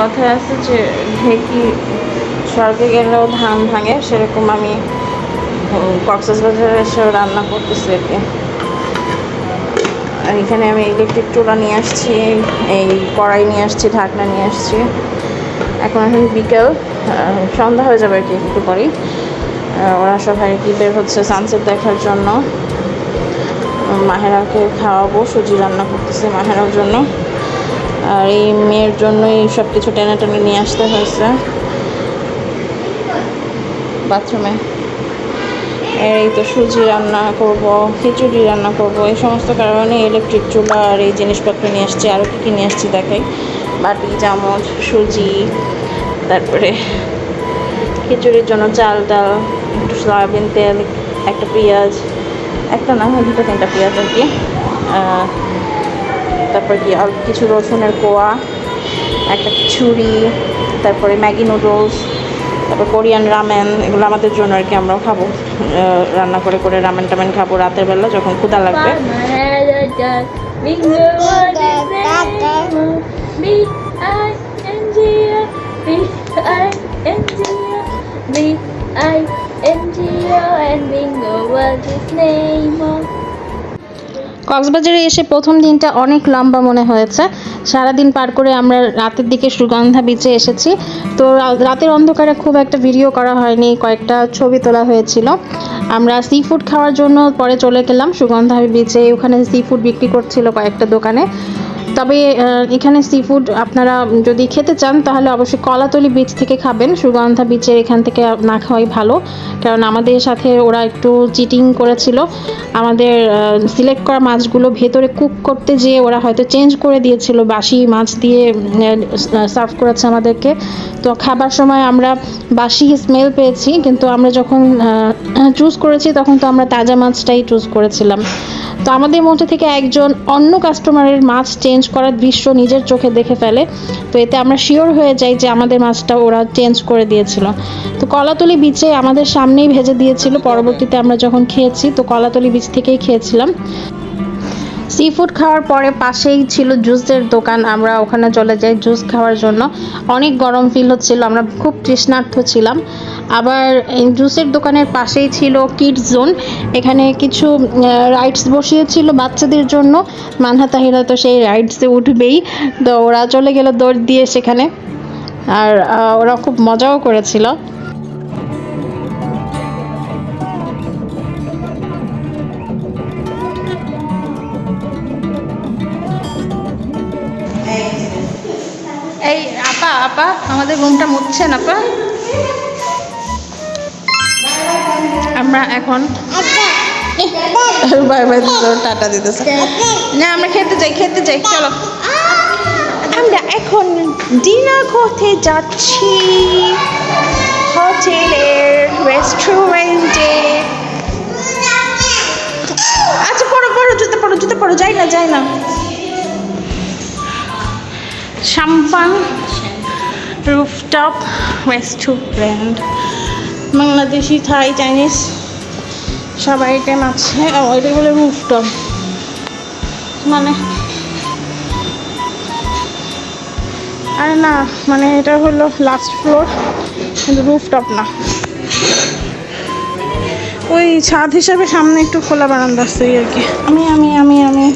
কথায় আছে যে ঢেকি স্বর্গে গেলেও ধান ভাঙে? সেরকম আমি কক্সেস বাজারে এসে রান্না করতেছি আর কি। আর এখানে আমি ইলেকট্রিক চুলা নিয়ে আসছি, এই কড়াই নিয়ে আসছি, ঢাকনা নিয়ে আসছি। এখন এখন বিকেল সন্ধ্যা হয়ে যাবে আর কি একটু পরেই। ওরা সবাই কি বের হচ্ছে সানসেট দেখার জন্য। মাহেরাকে খাওয়াবো, সুজি রান্না করতেছি মাহেরার জন্য। আর এই মেয়ের জন্যই সব কিছু টেনে টেনে নিয়ে আসতে হয়েছে। বাথরুমে। এই তো সুজি রান্না করব, খিচুড়ি রান্না করব, এই সমস্ত কারণে ইলেকট্রিক চুলা আর এই জিনিসপত্র নিয়ে আসছি। আরও কী কী নিয়ে আসছি দেখাই। বাটি, চামচ, সুজি, তারপরে খিচুড়ির জন্য চাল, ডাল, একটু সয়াবিন তেল, একটা পেঁয়াজ, একটা না, দুটো তিনটা পেঁয়াজ আর কি। তারপর কি, আর কিছু রসুনের কোয়া, একটা ছুরি তারপরে ম্যাগি নুডলস, তারপর কোরিয়ান রামেন, এগুলো আমাদের জন্য আর কি আমরাও খাব রান্না করে করে রামেন টামেন খাব রাতের বেলা যখন ক্ষুদা লাগবে and bingo was his name. কক্সবাজারে এসে প্রথম দিনটা অনেক লম্বা মনে হয়েছে। সারাদিন পার করে আমরা রাতের দিকে সুগন্ধা বিচে এসেছি। তো রাতের অন্ধকারে খুব একটা ভিডিও করা হয়নি, কয়েকটা ছবি তোলা হয়েছিল। আমরা সি ফুড খাওয়ার জন্য পরে চলে গেলাম সুগন্ধা বিচে ওখানে সি ফুড বিক্রি করছিল কয়েকটা দোকানে। তবে এখানে সি ফুড আপনারা যদি খেতে চান, তাহলে অবশ্যই কলাতলি বিচ থেকে খাবেন। সুগন্ধা বিচের এখান থেকে না খাওয়াই ভালো। কারণ আমাদের সাথে ওরা একটু চিটিং করেছিল। আমাদের সিলেক্ট করা মাছগুলো ভেতরে কুক করতে যেয়ে ওরা হয়তো চেঞ্জ করে দিয়েছিল। বাসি মাছ দিয়ে সার্ভ করেছে আমাদেরকে। তো খাবার সময় আমরা বাসি স্মেল পেয়েছি। কিন্তু আমরা যখন চুজ করেছি, তখন তো আমরা তাজা মাছটাই চুজ করেছিলাম। তো আমাদের মধ্যে থেকে একজন অন্য কাস্টমারের মাছ চেঞ্জ করার দৃশ্য নিজের চোখে দেখে ফেলে। তো এতে আমরা শিওর হয়ে যাই যে আমাদের মাছটা ওরা চেঞ্জ করে দিয়েছিল। তো কলাতলি বিচে আমাদের সামনেই ভেজে দিয়েছিল। পরবর্তীতে আমরা যখন খেয়েছি, তো কলাতলি বিচ থেকেই খেয়েছিলাম। সি ফুড খাওয়ার পরে পাশেই ছিল জুসের দোকান। আমরা ওখানে চলে যাই জুস খাওয়ার জন্য। অনেক গরম ফিল হচ্ছিল। আমরা খুব তৃষ্ণার্থ ছিলাম। আবার জুসের দোকানের পাশেই ছিল কিডস জোন এখানে কিছু রাইডস বসিয়েছিল বাচ্চাদের জন্য। মানহা তাহিরা তো সেই রাইডসে উঠবেই। তো ওরা চলে গেল দৌড় দিয়ে সেখানে। আর ওরা খুব মজাও করেছিল। এই, আপা আপা, আমাদের রুমটা মুছছেন, আপা? আমরা এখন বাই বাই টাটা দিতেছে। না, আমরা খেতে যাই খেতে যাই, চলো। আমরা এখন ডিনার করতে যাচ্ছি হোটেলের রেস্টুরেন্টে আচ্ছা পড়ো পড়ো, জুতো পড়ো জুতো পড়ো, যাই না যাই না। Sampan rooftop restaurant Bangladeshi Thai Chinese সব আইটেম আছে এটা বলে রুফটপ মানে? আরে না মানে এটা হলো লাস্ট ফ্লোর কিন্তু রুফটপ না। ওই ছাদ হিসাবে সামনে একটু খোলা বারান্দা আছে আর কি। আমি আমি আমি আমি।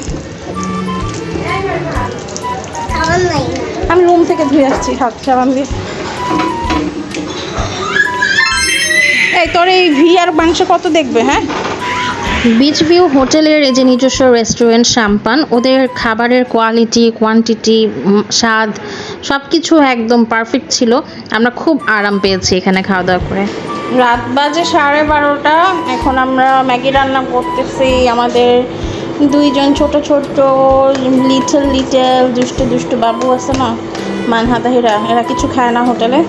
আমি রুম থেকে ধুয়ে আসছি হাত সাবান দিয়ে এই তোর এই ভি আর মাংস কত দেখবে হ্যাঁ? বিচ ভিউ হোটেলের যে নিজস্ব রেস্টুরেন্ট সাম্পান ওদের খাবারের কোয়ালিটি কোয়ান্টিটি স্বাদ সব কিছু একদম পারফেক্ট ছিল। আমরা খুব আরাম পেয়েছি এখানে খাওয়া দাওয়া করে। রাত বাজে সাড়ে বারোটা এখন আমরা ম্যাগি রান্না করতেছি। আমাদের দুইজন ছোট ছোট লিটল লিটল দুষ্টু দুষ্টু বাবু আছে না মানহাতাহিরা এরা কিছু খায় না হোটেলে।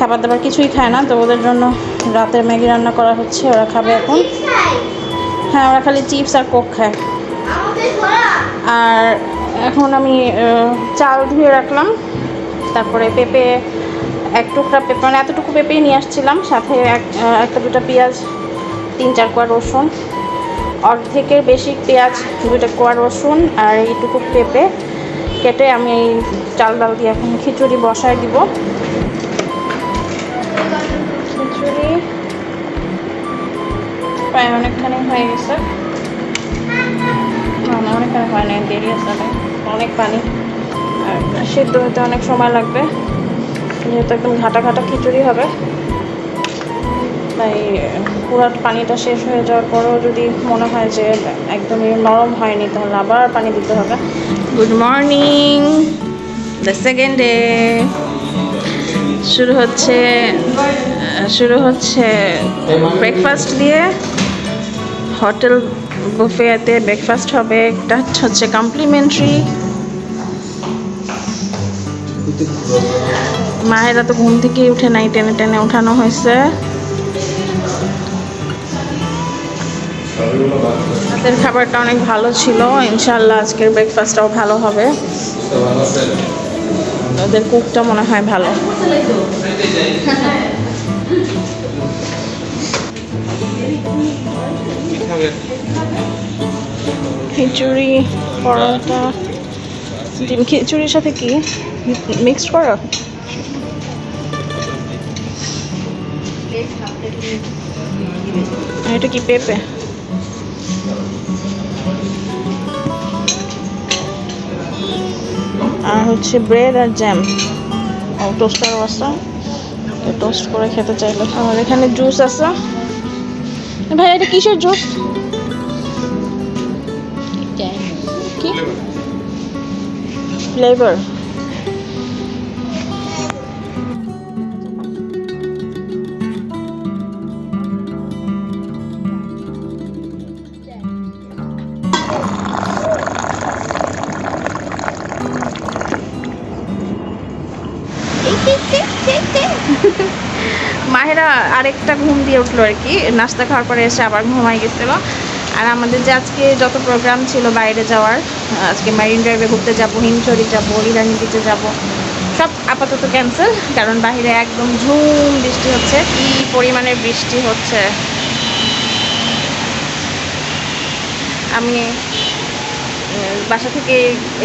খাবার দাবার কিছুই খায় না, তো ওদের জন্য রাতের ম্যাগি রান্না করা হচ্ছে, ওরা খাবে এখন। হ্যাঁ ওরা খালি চিপস আর কোক খায়। আর এখন আমি চাল ধুয়ে রাখলাম, তারপরে পেঁপে, এক টুকরা পেঁপে মানে এতটুকু পেঁপেই নিয়ে আসছিলাম, সাথে এক একটা দুটো পেঁয়াজ, তিন চার কোয়া রসুন, অর্ধেকের বেশি পেঁয়াজ দুটো কোয়া রসুন আর এইটুকু পেঁপে কেটে আমি চাল ডাল দিয়ে এখন খিচুড়ি বসায় দিব। প্রায় অনেকখানি হয়ে গেছে। না না অনেকখানি হয় না দেরি আছে অনেক পানি। আর সিদ্ধ হতে অনেক সময় লাগবে। যেহেতু একদম ঘাটা ঘাটা খিচুড়ি হবে। তাই, পুরো পানিটা শেষ হয়ে যাওয়ার পরেও যদি মনে হয় যে একদমই নরম হয়নি, তাহলে আবার পানি দিতে হবে। Good morning the second day শুরু হচ্ছে শুরু হচ্ছে ব্রেকফাস্ট দিয়ে। হোটেল বুফেতে ব্রেকফাস্ট হবে। একটা হচ্ছে কমপ্লিমেন্টারি মায়েরা তো ঘুম থেকেই উঠে নাই, টেনে টেনে উঠানো হয়েছে। রাতের খাবারটা অনেক ভালো ছিল। ইনশাল্লাহ আজকের ব্রেকফাস্টটাও ভালো হবে। ওদের কুকটা মনে হয় ভালো। খিচুড়ি, পরোটা, ডিম। খিচুড়ির সাথে কি? মিক্সড করো? এটা কি, পেঁপে? আর হচ্ছে ব্রেড আর জ্যাম। টোস্টার আছে। টোস্ট করে খেতে চাইলে। আর এখানে জুস আছে। ভাই এটা কিসের জুস কি? ফ্লেভার আরেকটা ঘুম দিয়ে উঠল আর কি। নাস্তা খাওয়ার পরে এসে আবার ঘুমাই গেছিল। আর আমাদের যে আজকে যত প্রোগ্রাম ছিল বাইরে যাওয়ার, আজকে মারিন ড্রাইভে ঘুরতে যাব হিমচরি যাব ইরানি বিচে যাব, সব আপাতত ক্যান্সেল কারণ বাইরে একদম ঝুম বৃষ্টি হচ্ছে, কি পরিমাণে বৃষ্টি হচ্ছে। আমি বাসা থেকে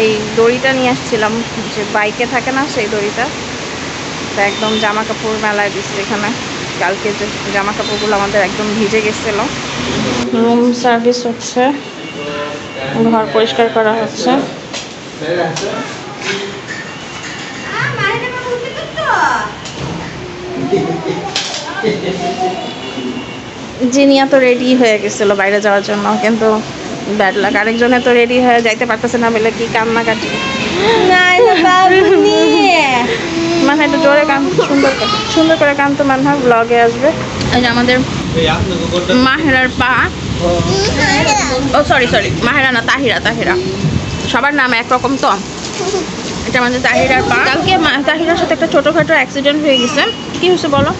এই দড়িটা নিয়ে আসছিলাম, যে বাইকে থাকে না সেই দড়িটা একদম জামা কাপড় মেলায় দিচ্ছে এখানে। কালকে যে জামা কাপড়গুলো আমাদের একদম ভিজে গেছিল। রুম সার্ভিস হচ্ছে। ঘর পরিষ্কার করা হচ্ছে। জিনিয়া তো রেডি হয়ে গেছিল বাইরে যাওয়ার জন্য, কিন্তু ব্যাড লাক আরেকজনে তো রেডি হয়ে যাইতে পারতেছে না বলে কি কান্নাকাটি। মানে একটু জোরে কান সুন্দর সুন্দর করে কান তো ব্লগে আসবে। এই যে আমাদের মাহেরার পা। ও সরি সরি মাহেরা না তাহিরা তাহিরা। সবার নাম একরকম তো। এটা আমাদের তাহিরার পা। কালকে তাহিরার সাথে একটা ছোটোখাটো অ্যাক্সিডেন্ট হয়ে গেছে। কি হয়েছে বলো?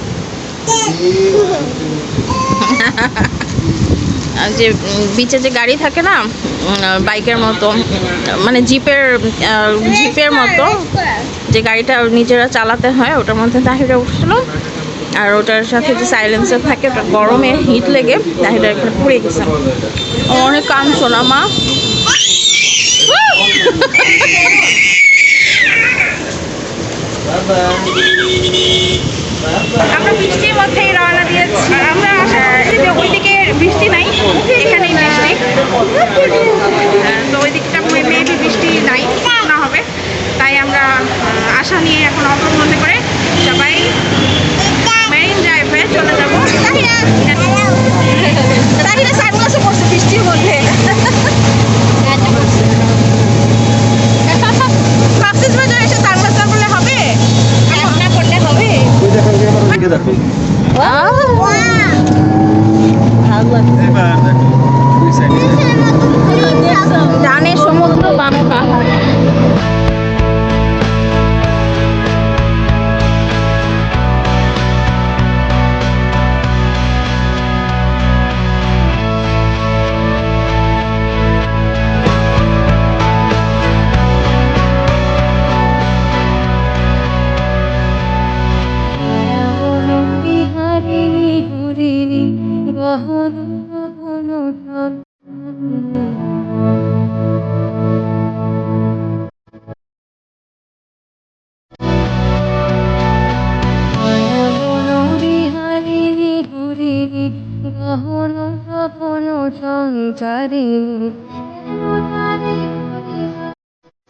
যে বিচে যে গাড়ি থাকে না বাইকের মতো মানে জিপের জিপের মতো, যে গাড়িটা নিজেরা চালাতে হয়, ওটার মধ্যে তাহিরা উঠছিল আর ওটার সাথে যে সাইলেন্সার থাকে, ওটা গরমে হিট লেগে তাহিরা এখানে পড়ে গেছে। অনেক কাঁদছো না মা আমরা বৃষ্টির মধ্যেই রওনা দিয়েছি। আমরা আশা করছি যে ওইদিকে বৃষ্টি নাই এখানেই বৃষ্টি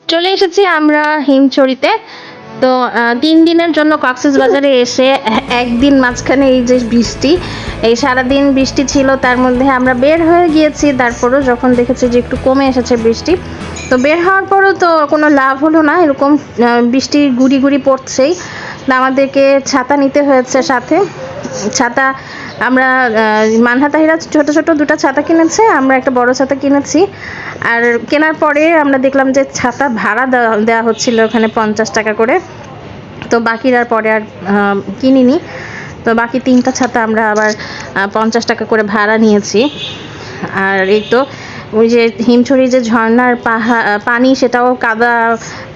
চলে এসেছি আমরা হিমচড়িতে তো তিন দিনের জন্য কক্সেস বাজারে এসে একদিন মাঝখানে এই যে বৃষ্টি, এই সারাদিন বৃষ্টি ছিল, তার মধ্যে আমরা বের হয়ে গিয়েছি। তারপরও যখন দেখেছি যে একটু কমে এসেছে বৃষ্টি, তো বের হওয়ার পরও তো কোনো লাভ হলো না। এরকম বৃষ্টি গুড়ি গুড়ি পড়ছেই। আমাদেরকে ছাতা নিতে হয়েছে সাথে। ছাতা আমরা মানহা তাহিরা ছোটো ছোটো দুটো ছাতা কিনেছে, আমরা একটা বড় ছাতা কিনেছি। আর কেনার পরে আমরা দেখলাম যে ছাতা ভাড়া দেওয়া হচ্ছিল ওখানে পঞ্চাশ টাকা করে। তো বাকিরা পরে আর কিনিনি। তো বাকি তিনটা ছাতা আমরা আবার পঞ্চাশ টাকা করে ভাড়া নিয়েছি। আর এই তো ওই যে হিমছড়ি যে ঝর্ণার পাহা পানি, সেটাও কাদা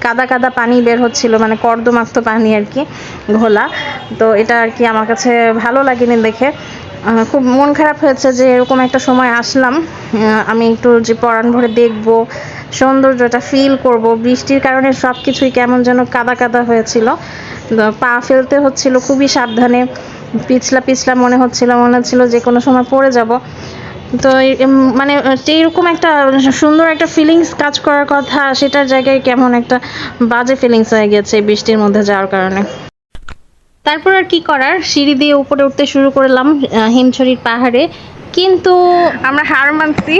কাদা কাদা পানি বের হচ্ছিল মানে কর্দমাক্ত পানি আর কি, ঘোলা। তো এটা আর কি আমার কাছে ভালো লাগেনি দেখে। খুব মন খারাপ হয়েছে যে এরকম একটা সময় আসলাম। আমি একটু যে পরাণ ভরে দেখব, সৌন্দর্যটা ফিল করব। বৃষ্টির কারণে সব কিছুই কেমন যেন কাদা কাদা হয়েছিল। পা ফেলতে হচ্ছিল খুবই সাবধানে। পিছলা পিছলা মনে হচ্ছিল মনে হচ্ছিল যে কোনো সময় পড়ে যাব। তো মানে এইরকম একটা সুন্দর একটা ফিলিংস কাজ করার কথা, সেটার জায়গায় কেমন একটা বাজে ফিলিংস হয়ে গেছে বৃষ্টির মধ্যে যাওয়ার কারণে। তারপর আর কি করার? সিঁড়ি দিয়ে উপরে উঠতে শুরু করলাম হিমছড়ির পাহাড়ে। কিন্তু আমরা হার মানছি।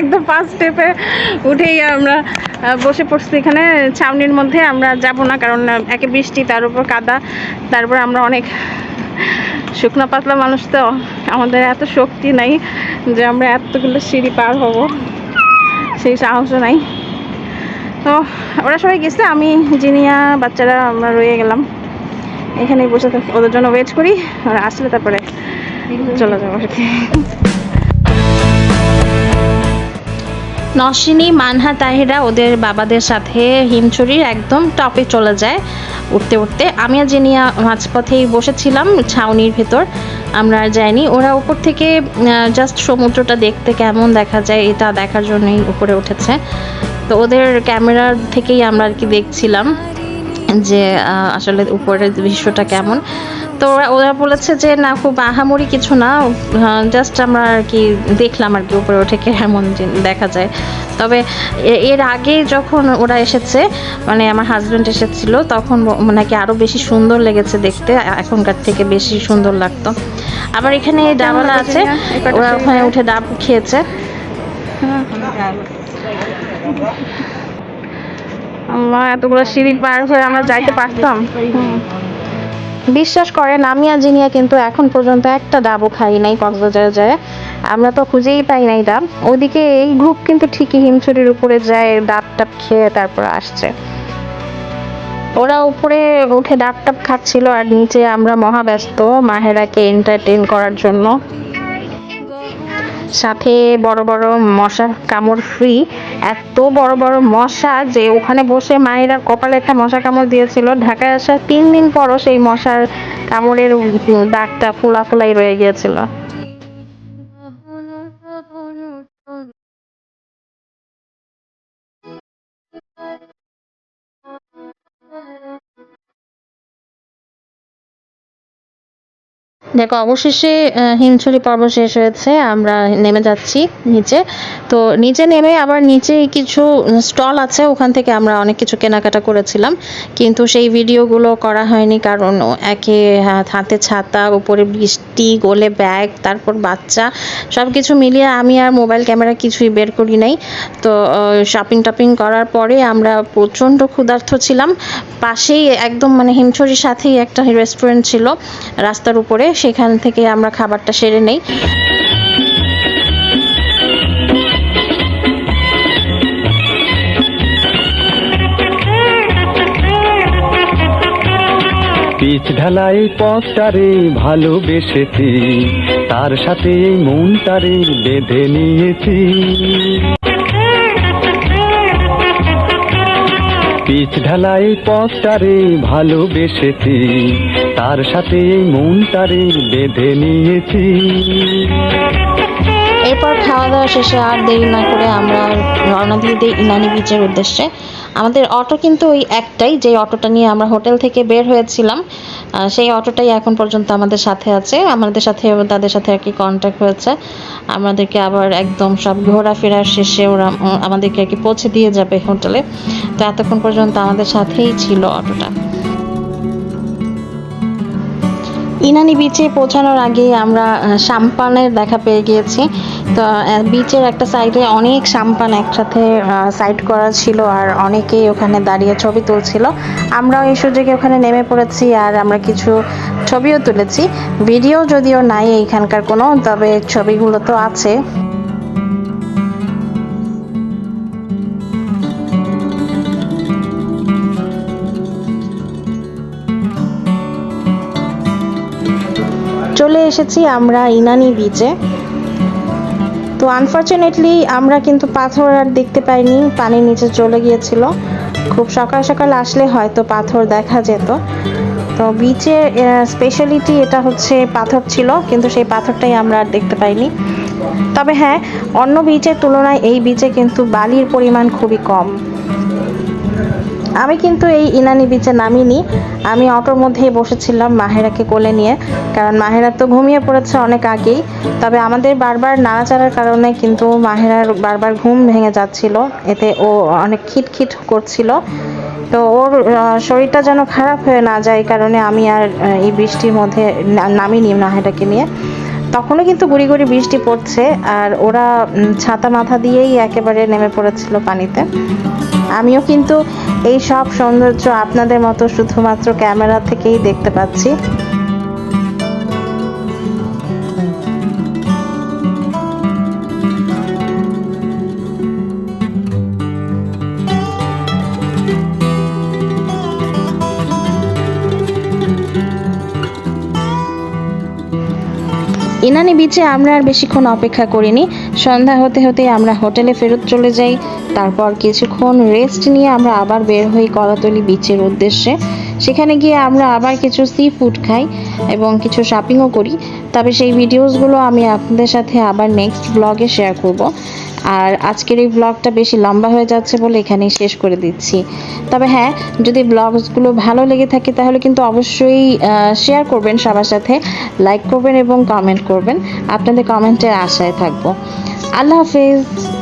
একদম ফার্স্ট স্টেপে উঠেই আমরা বসে পড়ছি এখানে। ছাউনির মধ্যে আমরা যাব না, কারণ একে বৃষ্টি, তার উপর কাদা, তারপর আমরা অনেক শুকনো পাতলা মানুষ তো আমাদের এত শক্তি নাই যে আমরা এতগুলো সিঁড়ি পার হব। সেই সাহসও নাই। তো ওরা সবাই গেছে আমি জিনিয়া বাচ্চারা আমরা রয়ে গেলাম। এখানেই বসে থাকি ওদের জন্য ওয়েট করি ওরা আসলে তারপরে চলে যাব আর কি। নসিনী মানহা, তাহিরা ওদের বাবাদের সাথে হিমছড়ির একদম টপে চলে যায় উঠতে উঠতে। আমি আর জেনিয়া মাঝপথেই বসেছিলাম ছাউনির ভেতর। আমরা যাইনি। ওরা উপর থেকে জাস্ট সমুদ্রটা দেখতে কেমন দেখা যায় এটা দেখার জন্যই উপরে উঠেছে। তো ওদের ক্যামেরা থেকেই আমরা আর কি দেখছিলাম যে আসলে উপরের দৃশ্যটা কেমন। তো ওরা বলেছে যে না খুব আহামরি কিছু না। জাস্ট আমরা আর কি দেখলাম আর কি উপরে উঠে কেমন দেখা যায়। তবে এর আগে যখন ওরা এসেছে মানে আমার হাজব্যান্ড এসেছিল তখন নাকি আরও বেশি সুন্দর লেগেছে দেখতে এখনকার থেকে বেশি সুন্দর লাগতো। আবার এখানে ডাবালা আছে ওরা ওখানে উঠে ডাব খেয়েছে। আল্লাহ এতগুলো সিঁড়ি পার হয়ে আমরা যাইতে পারতাম। বিশ্বাস করেন, আমি আর জিনিয়া কিন্তু এখন পর্যন্ত একটা ডাবও খাই নাই কক্সবাজারে যায়। আমরা তো খুঁজেই পাই নাই ডাব। ওদিকে এই গ্রুপ কিন্তু ঠিকই হিমছড়ির উপরে যায়, ডাব টাব খেয়ে তারপর আসছে। ওরা উপরে উঠে ডাব টাব খাচ্ছিল আর নিচে আমরা মহাব্যস্ত মাহেরাকে এন্টারটেন করার জন্য। সাথে বড় বড় মশা কামড় ফ্রি এত বড় বড় মশা যে ওখানে বসে মায়েরা কপালে একটা মশা কামড় দিয়েছিল। ঢাকায় আসার তিন দিন পরও সেই মশার কামড়ের দাগটা ফোলা ফোলাই রয়ে গিয়েছিল। দেখো, অবশেষে হিমছড়ি পর্ব শেষ হয়েছে, আমরা নেমে যাচ্ছি নিচে। তো নিচে নেমে আবার নিচে কিছু স্টল আছে, ওখান থেকে আমরা অনেক কিছু কেনাকাটা করেছিলাম। কিন্তু সেই ভিডিওগুলো করা হয়নি কারণ একে হা- হাতে ছাতা, উপরে বৃষ্টি, গোলে ব্যাগ, তারপর বাচ্চা সব কিছু মিলিয়ে আমি আর মোবাইল ক্যামেরা কিছুই বের করি নাই। তো শপিং টপিং করার পরে আমরা প্রচণ্ড ক্ষুধার্ত ছিলাম। পাশেই একদম মানে হিমছড়ির সাথেই একটা রেস্টুরেন্ট ছিল, রাস্তার উপরে সেখান থেকে আমরা খাবারটা সেরে নেই। পিচ ঢালাই পথটারে ভালোবেসেছি, তার সাথে মনটারে বেঁধে নিয়েছি। পিচ ঢালাই পথটারে ভালোবেসেছি, তার সাথে এই মনটারে বেঁধে নিয়েছি। এরপর খাওয়া দাওয়া শেষে আর দেরি না করে আমরা রওনা দিয়ে দিই ইনানি বিচের উদ্দেশ্যে। আমাদের অটো কিন্তু ওই একটাই যে অটোটা নিয়ে আমরা হোটেল থেকে বের হয়েছিলাম। সেই অটোটাই এখন পর্যন্ত আমাদের সাথে আছে। আমাদের সাথে তাদের সাথে আর কি কন্ট্যাক্ট হয়েছে। আমাদেরকে আবার একদম সব ঘোরাফেরার শেষে ওরা আমাদেরকে আর কি পৌঁছে দিয়ে যাবে হোটেলে। তো এতক্ষণ পর্যন্ত আমাদের সাথেই ছিল অটোটা। ইনানি বিচে পৌঁছানোর আগে আমরা সাম্পানের দেখা পেয়ে গিয়েছি। তো বিচের একটা সাইডে অনেক সাম্পান একসাথে সাইড করা ছিল আর অনেকেই ওখানে দাঁড়িয়ে ছবি তুলছিল। আমরাও এই সুযোগে ওখানে নেমে পড়েছি আর আমরা কিছু ছবিও তুলেছি। ভিডিও যদিও নাই এইখানকার কোনো, তবে ছবিগুলো তো আছে। চলে এসেছি আমরা ইনানি বিচে তো আনফর্চুনেটলি আমরা কিন্তু পাথর আর দেখতে পাইনি, পানির নিচে চলে গিয়েছিল। খুব সকাল সকাল আসলে হয়তো পাথর দেখা যেত। তো বিচের স্পেশালিটি এটা হচ্ছে পাথর ছিল, কিন্তু সেই পাথরটাই আমরা আর দেখতে পাইনি। তবে হ্যাঁ অন্য বিচের তুলনায় এই বিচে কিন্তু বালির পরিমাণ খুবই কম। আমি কিন্তু এই ইনানি বিচে নামিনি। আমি অটোর মধ্যেই বসেছিলাম মাহেরাকে কোলে নিয়ে, কারণ মাহেরা তো ঘুমিয়ে পড়েছে অনেক আগেই। তবে আমাদের বারবার নাড়াচাড়ার কারণে কিন্তু মাহেরার বারবার ঘুম ভেঙে যাচ্ছিল। এতে ও অনেক খিটখিট করছিল। তো ওর শরীরটা যেন খারাপ হয়ে না যায় কারণে আমি আর এই বৃষ্টির মধ্যে নামিনি মাহেরাকে নিয়ে। তখনও কিন্তু গুড়ি গুড়ি বৃষ্টি পড়ছে আর ওরা ছাতা মাথা দিয়েই একেবারে নেমে পড়েছিল পানিতে। আমিও কিন্তু এই সব সৌন্দর্য আপনাদের মতো শুধুমাত্র ক্যামেরা থেকেই দেখতে পাচ্ছি। ইনানি বিচে আমরা আর বেশিক্ষণ অপেক্ষা করিনি। সন্ধ্যা হতে হতে আমরা হোটেলে ফেরত চলে যাই। তারপর কিছুক্ষণ রেস্ট নিয়ে আমরা আবার বের হই কলাতলি বিচের উদ্দেশ্যে। সেখানে গিয়ে আমরা আবার কিছু সি ফুড খাই এবং কিছু শপিংও করি। তবে সেই ভিডিওসগুলো আমি আপনাদের সাথে আবার নেক্সট ব্লগে শেয়ার করব। আর আজকের এই ব্লগটা বেশি লম্বা হয়ে যাচ্ছে বলে এখানেই শেষ করে দিচ্ছি। তবে হ্যাঁ যদি ব্লগসগুলো ভালো লেগে থাকে তাহলে কিন্তু অবশ্যই শেয়ার করবেন সবার সাথে লাইক করবেন এবং কমেন্ট করবেন। আপনাদের কমেন্টের আশায় থাকব। আল্লাহ হাফেজ।